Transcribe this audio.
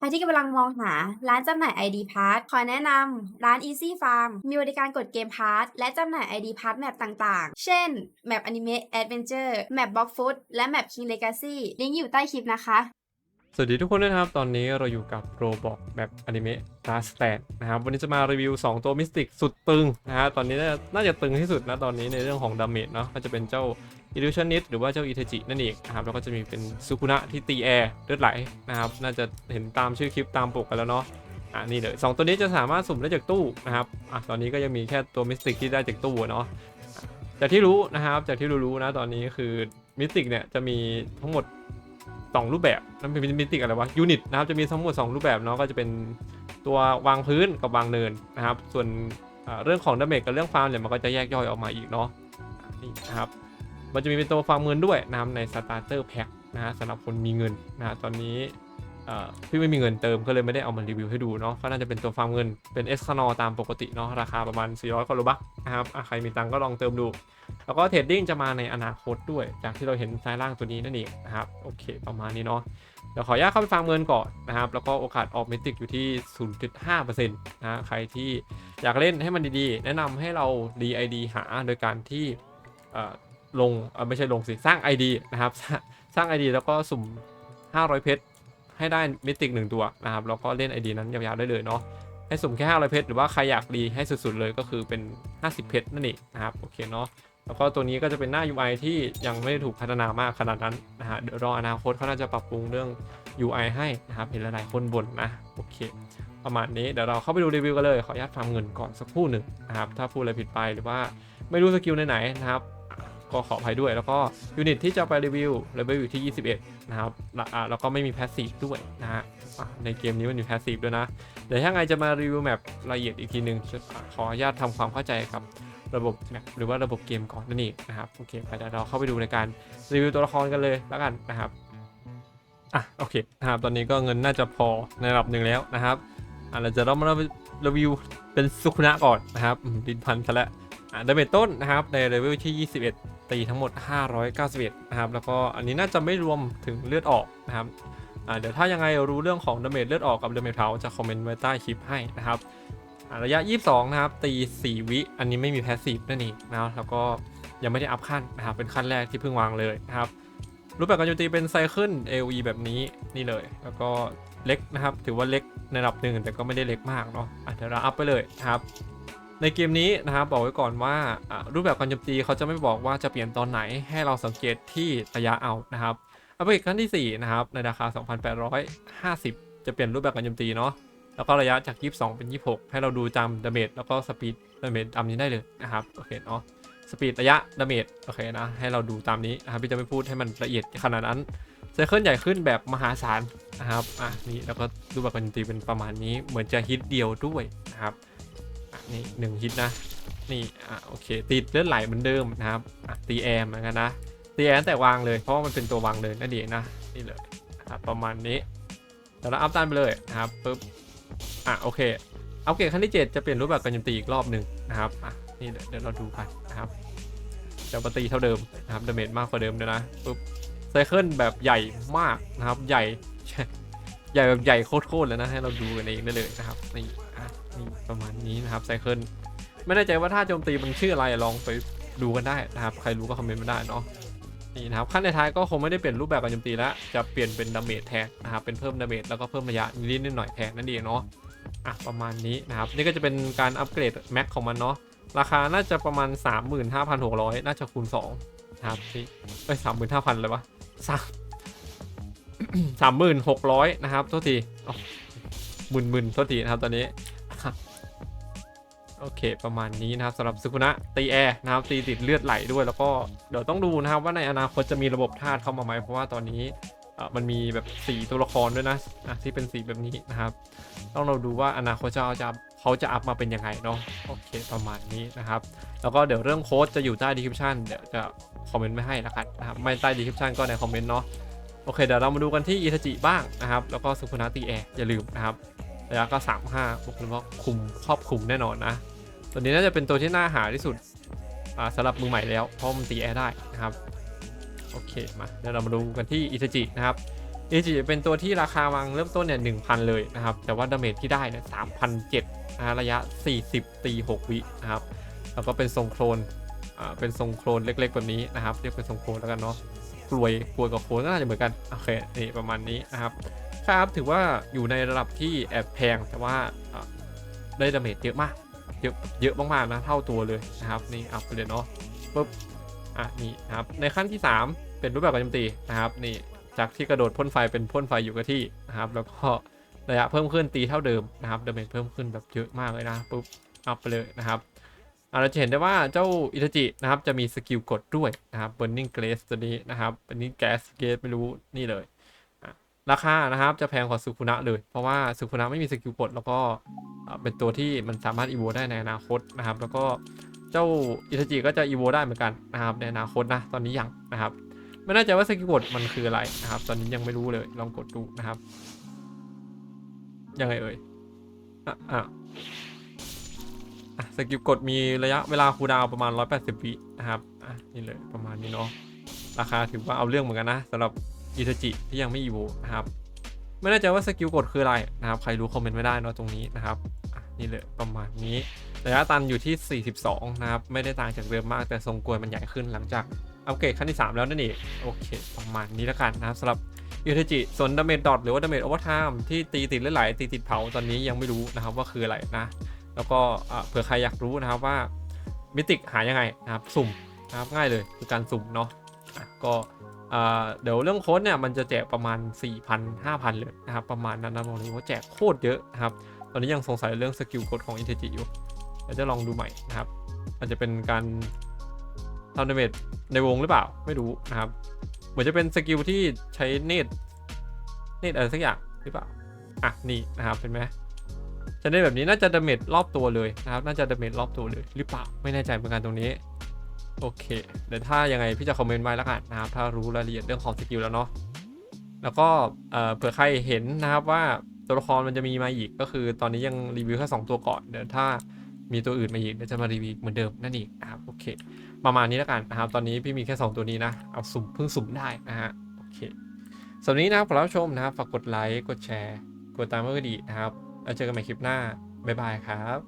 ใครที่กำลังมองหาร้านจำหน่าย ID Pass ขอแนะนำร้าน Easy Farm มีบริการกดเกม Pass และจำหน่าย ID Pass แมปต่างๆ เช่น แมป Anime Adventure แมป Block Food และแมป King Legacy ลิงก์อยู่ใต้คลิปนะคะ สวัสดีทุกคนด้วยนะครับ ตอนนี้เราอยู่กับโรบอกแบบอนิเมะ Last Stand นะครับวันนี้จะมารีวิว 2 ตัวมิสติกสุดตึงนะฮะตอนนี้น่าน่าจะตึงที่สุดนะตอนนี้ในเรื่องของดาเมจเนาะก็จะเป็นเจ้า Illusionist หรือว่าเจ้าอิเทจินั่นเองนะครับแล้วก็จะมีเป็นซุคุนะที่ตีแอร์เลือดไหลนะครับน่าจะเห็นตามชื่อคลิปตามปกกันแล้วเนาะอะนี่เลยสองตัวนี้จะสามารถสุ่มได้จากตู้นะครับอะตอนนี้ก็ยังมีแค่ตัวมิสติกที่ได้จากตู้เนาะจากที่รู้นะครับจากที่รู้ๆนะตอนนี้คือมิสติกเนี่ยจะมีทั้งหมด2รูปแบบนั่นเป็นมิติกอะไรวะยูนิตนะครับจะมีทั้งหมด 2 รูปแบบเนาะก็จะเป็นตัววางพื้นกับวางเนินนะครับ ส่วนเรื่องของดาเมจกับเรื่องฟาร์มเนี่ยมันก็จะแยกย่อยออกมาอีกเนาะนี่นะครับ มันจะมีเป็นตัวฟาร์มเงินด้วยนะครับในสตาร์เตอร์แพ็คนะฮะสำหรับคนมีเงินนะฮะตอนนี้พี่ไม่มีเงินเติมก็เลยไม่ได้เอามารีวิวให้ดูเนาะก็น่าจะเป็นตัวฟาร์มเงินเป็นเอสคานอตามปกติเนาะราคาประมาณ 400กว่าโลบักนะครับใครมีตังก็ลองเติมดู แล้วก็เทรดดิ้งจะมาในอนาคตด้วย จากที่เราเห็นซ้ายล่างตัวนี้นั่นเองนะครับโอเคประมาณนี้เนาะเดี๋ยวขออนุญาตเข้าไปฟังเงินก่อนนะครับแล้วก็โอกาสออกเมติกอยู่ที่ 0.5%นะใครที่อยากเล่นให้มันดีๆ แนะนำให้เรา DID หาโดยการที่ ลงไม่ใช่ลงสิสร้าง ID นะครับ สร้าง ID แล้วก็สุ่ม 500 เพชรให้ได้มิติกหนึ่งตัวนะครับแล้วก็เล่น ID นั้นยาวๆได้เลยเนาะให้สุ่มแค่ 500 เพชรหรือว่าใครอยากดีให้สุดๆเลยก็คือเป็น 50 เพชรนั่นเองนะครับโอเคเนาะแล้วก็ตัวนี้ก็จะเป็นหน้า UI ที่ยังไม่ได้ถูกพัฒนามากขนาดนั้นนะฮะเดี๋ยวรออนาคตเขาน่าจะปรับปรุงเรื่อง UI ให้นะครับเห็นหลายๆคนบ่นนะโอเคประมาณนี้เดี๋ยวเราเข้าไปดูรีวิวกันเลย ขออนุญาตฟาร์มเงินก่อนสักครู่หนึ่งนะครับถ้าพูดอะไรผิดไปหรือว่าไม่รู้สกิลไหนๆนะครับ ก็ขออภัยด้วย แล้วก็ยูนิตที่จะไปรีวิวเลเวลอยู่ที่ 21 นะครับแล้วก็ไม่มีแพสซีฟด้วยนะฮะในเกมนี้มันมีแพสซีฟด้วยนะ เดี๋ยวถ้าไงจะมารีวิวแมปละเอียดอีกทีหนึ่งขออนุญาตทำความเข้าใจกับระบบแมปหรือว่าระบบเกมก่อนนั่นเองนะครับโอเคไปเดี๋ยวเราเข้าไปดูในการรีวิวตัวละครกันเลยแล้วกันนะครับอะโอเคนะครับตอนนี้ก็เงินน่าจะพอในระดับหนึ่งแล้วนะครับอะเราจะเริ่มารีวิวเป็นสุขุนะก่อนนะครับดินพันซะแล้วอะดาเมจต้นนะครับในเลเวลที่ 21 ตีทั้งหมด 591 นะครับ แล้วก็อันนี้น่าจะไม่รวมถึงเลือดออกนะครับเดี๋ยวถ้ายังไงรู้เรื่องของดาเมจเลือดออกกับดาเมจเผาจะคอมเมนต์ไว้ใต้คลิปให้นะครับระยะ 22 นะครับ ตี 4 วิ อันนี้ไม่มีแพสซีฟนั่นเองนะแล้วก็ยังไม่ได้อัพขั้นนะครับ เป็นขั้นแรกที่เพิ่งวางเลยนะครับ รูปแบบการโจมตีเป็นไซเคิล AOE แบบนี้นี่เลย แล้วก็เล็กนะครับ ถือว่าเล็กในระดับหนึ่งแต่ก็ไม่ได้เล็กมากเนาะอะเดี๋ยวเราอัพไปเลยนะครับ ในเกมนี้นะครับบอกไว้ก่อนว่ารูปแบบการโจมตีเขาจะไม่บอกว่าจะเปลี่ยนตอนไหนให้เราสังเกตที่ระยะเอานะครับอัปเกรดขั้นที่ 4 นะครับ ในราคา 2,850 จะเปลี่ยนรูปแบบการโจมตีเนาะแล้วก็ระยะจาก 22 เป็น 26 ให้เราดูจำดาเมจแล้วก็สปีดดาเมจตามนี้ได้เลยนะครับโอเคเนาะสปีดระยะดาเมจโอเคนะให้เราดูตามนี้นะครับพี่จะไม่พูดให้มันละเอียดขนาดนั้นไซเคิลใหญ่ขึ้นแบบมหาศาลนะครับอะนี่แล้วก็รูปแบบการโจมตีเป็นประมาณนี้เหมือนจะฮิตเดียวด้วยนะครับ นี่หนึ่งฮิตนะ นี่อะโอเคติดเลือดไหลเหมือนเดิมนะครับอะตีแอมเหมือนกันนะตีแอมแต่วางเลยเพราะว่ามันเป็นตัววางเลยนั่นเองนะนี่เลยนะครับประมาณนี้เดี๋ยวเราอัพต้านไปเลยนะครับปึ๊บอะโอเคเอัปเกรดขั้นที่ 7 จะเปลี่ยนรูปแบบการโจมตีอีกรอบหนึ่งนะครับอะนี่เดี๋ยวเราดูกันนะครับจะมาตีเท่าเดิมนะครับดาเมจมากกว่าเดิมด้วยนะปุ๊บไซเคิลแบบใหญ่มากนะครับใหญ่ ใหญ่แบบใหญ่โคตรๆเลยนะให้เราดูกันเองได้เลยนะครับนี่อะนี่ประมาณนี้นะครับไซเคิลไม่แน่ใจว่าท่าโจมตีมันชื่ออะไรลองไปดูกันได้นะครับ ใครรู้ก็คอมเมนต์มาได้เนาะนี่นะครับขั้นในท้ายก็คงไม่ได้เปลี่ยนรูปแบบการโจมตีแล้วจะเปลี่ยนเป็นดาเมจแทนนะครับเป็นเพิ่มดาเมจแล้วก็เพิ่มระยะนิดๆหน่อยแทนนั่นเองเนาะอะประมาณนี้นะครับ นี่ก็จะเป็นการอัปเกรดแม็กของมันเนาะราคาน่าจะประมาณ 35,600 น่าจะคูณ2นะครับที่เอ้ย35,000เลยวะสาม สามหมื่นหกร้อยนะครับโทษทีหมื่นหมื่นโทษทีนะครับตอนนี้โอเค ประมาณนี้นะครับสำหรับสุกุนะตีแอร์นะครับตีติดเลือดไหลด้วย แล้วก็เดี๋ยวต้องดูนะครับว่าในอนาคตจะมีระบบธาตุเข้ามาไหมเพราะว่าตอนนี้มันมีแบบสีตัวละครด้วยนะะที่เป็นสีแบบนี้นะครับ ต้องเราดูว่าอนาคตจะเอาจะเขาจะอัพมาเป็นยังไงเนาะโอเคประมาณนี้นะครับ แล้วก็เดี๋ยวเรื่องโค้ดจะอยู่ใต้ดีคริปชันเดี๋ยวจะคอมเมนต์ไม่ให้ละกันนะครับไม่ใต้ดีคริปชันก็ในคอมเมนต์เนาะ โอเคเดี๋ยวเรามาดูกันที่อิทาจิบ้างนะครับ แล้วก็สุคุนาตีแอร์อย่าลืมนะครับระยะก็35บอกเลยว่าคุมครอบคุมแน่นอนนะ ตัวนี้น่าจะเป็นตัวที่น่าหาที่สุดสำหรับมือใหม่แล้ว เพราะมันตีแอร์ได้นะครับ โอเคมาเดี๋ยวเรามาดูกันที่อิทาจินะครับเอจิเป็นตัวที่ราคาวางเริ่มต้นเนี่ยหนึ่งพันเลยนะครับ แต่ว่าดาเมจที่ได้เนี่ยสามพันเจ็ดนะระยะ 40 ตี 6 วินะครับ แล้วก็เป็นทรงโครนเป็นทรงโครนเล็กๆแบบนี้นะครับ เรียกเป็นทรงโครนแล้วกันเนาะ กลวยกลวยกับโครนก็น่าจะเหมือนกันโอเคนี่ประมาณนี้นะครับครับถือว่าอยู่ในระดับที่แอบแพงแต่ว่าได้ดาเมจเยอะมากเยอะเยอะมากๆนะเท่าตัวเลยนะครับนี่อัพไปเลยเนาะปุ๊บอะนี่นะครับในขั้นที่ 3 เป็นรูปแบบการโจมตีนะครับนี่จากที่กระโดดพ่นไฟเป็นพ่นไฟอยู่กับที่นะครับแล้วก็ระยะเพิ่มขึ้นตีเท่าเดิมนะครับดาเมจเพิ่มขึ้นแบบเยอะมากเลยนะปุ๊บอัพไปเลยนะครับ เราจะเห็นได้ว่าเจ้าอิตาจินะครับจะมีสกิลกดด้วยนะครับ Burning Glaze ตัวนี้นะครับเป็นนี้แก๊สเกสไม่รู้นี่เลย ราคานะครับจะแพงกว่าสุคุนะเลย เพราะว่าสุคุนะไม่มีสกิลกดแล้วก็เป็นตัวที่มันสามารถอีโวได้ในอนาคตนะครับ แล้วก็เจ้าอิตาจิก็จะอีโวได้เหมือนกันนะครับในอนาคตนะตอนนี้ยังนะครับไม่แน่ใจว่าสกิลกดมันคืออะไรนะครับ ตอนนี้ยังไม่รู้เลยลองกดดูนะครับยังไงเอ่ยอะ สกิลกดมีระยะเวลาคูลดาวประมาณ 180 วินะครับอะนี่เลยประมาณนี้เนาะราคาถือว่าเอาเรื่องเหมือนกันนะสำหรับอิทจิที่ยังไม่อีโวนะครับไม่แน่ใจว่าสกิลกดคืออะไรนะครับใครรู้คอมเมนต์ไม่ได้เนาะตรงนี้นะครับอะนี่เลยประมาณนี้ระยะตันอยู่ที่ 42 นะครับ ไม่ได้ต่างจากเดิมมากแต่ทรงกลวยมันใหญ่ขึ้นหลังจากอัปเกรดขั้นที่ 3 แล้วนั่นเองโอเค ประมาณนี้แล้วกันนะครับสำหรับยูเทจิส่วนดาเมจดอทหรือว่าดาเมจโอเวอร์ไทม์ที่ตีติดหลายๆตีติดเผาตอนนี้ยังไม่รู้นะครับว่าคืออะไรนะ แล้วก็เผื่อใครอยากรู้นะครับว่ามิติกหายังไงนะครับสุ่มนะครับง่ายเลยคือการสุ่มเนาะะก็เดี๋ยวเรื่องโค้ดเนี่ยมันจะแจกประมาณ 4,000 5,000 เลยนะครับ ประมาณนั้นนะบอกเลยว่าแจกโคตรเยอะนะครับ ตอนนี้ยังสงสัยเรื่องสกิลโค้ดของอินเทจิอยู่เดี๋ยวจะลองดูใหม่นะครับ อาจจะเป็นการทำดาเมจในวงหรือเปล่าไม่รู้นะครับ เหมือนจะเป็นสกิลที่ใช้เนตเนตอะไรสักอย่างหรือเปล่าอะนี่นะครับเป็นไหม ใช้เนตแบบนี้น่าจะดาเมจรอบตัวเลยนะครับ น่าจะดาเมจรอบตัวเลยหรือเปล่า ไม่แน่ใจเหมือนกันตรงนี้ โอเค เดี๋ยวถ้ายังไงพี่จะคอมเมนต์ไว้แล้วกันนะครับ ถ้ารู้รายละเอียดเรื่องของสกิลแล้วเนาะ แล้วก็เผื่อใครเห็นนะครับว่าตัวละครมันจะมีมาอีก ก็คือตอนนี้ยังรีวิวแค่สองตัวก่อน เดี๋ยวถ้ามีตัวอื่นมาอีกเดี๋ยวจะมารีวิวเหมือนเดิมนั่นเองนะครับ โอเค ประมาณนี้แล้วกันนะครับ ตอนนี้พี่มีแค่ 2 ตัวนี้นะ เอาสุ่มเพิ่งสุ่มได้นะฮะ โอเคสำหรับนนี้นะครับขอรับชมนะครับ ฝากกดไลค์ กดแชร์ กดตามเพื่อดีนะครับ แล้วเจอกันใหม่คลิปหน้า บ๊ายบายครับ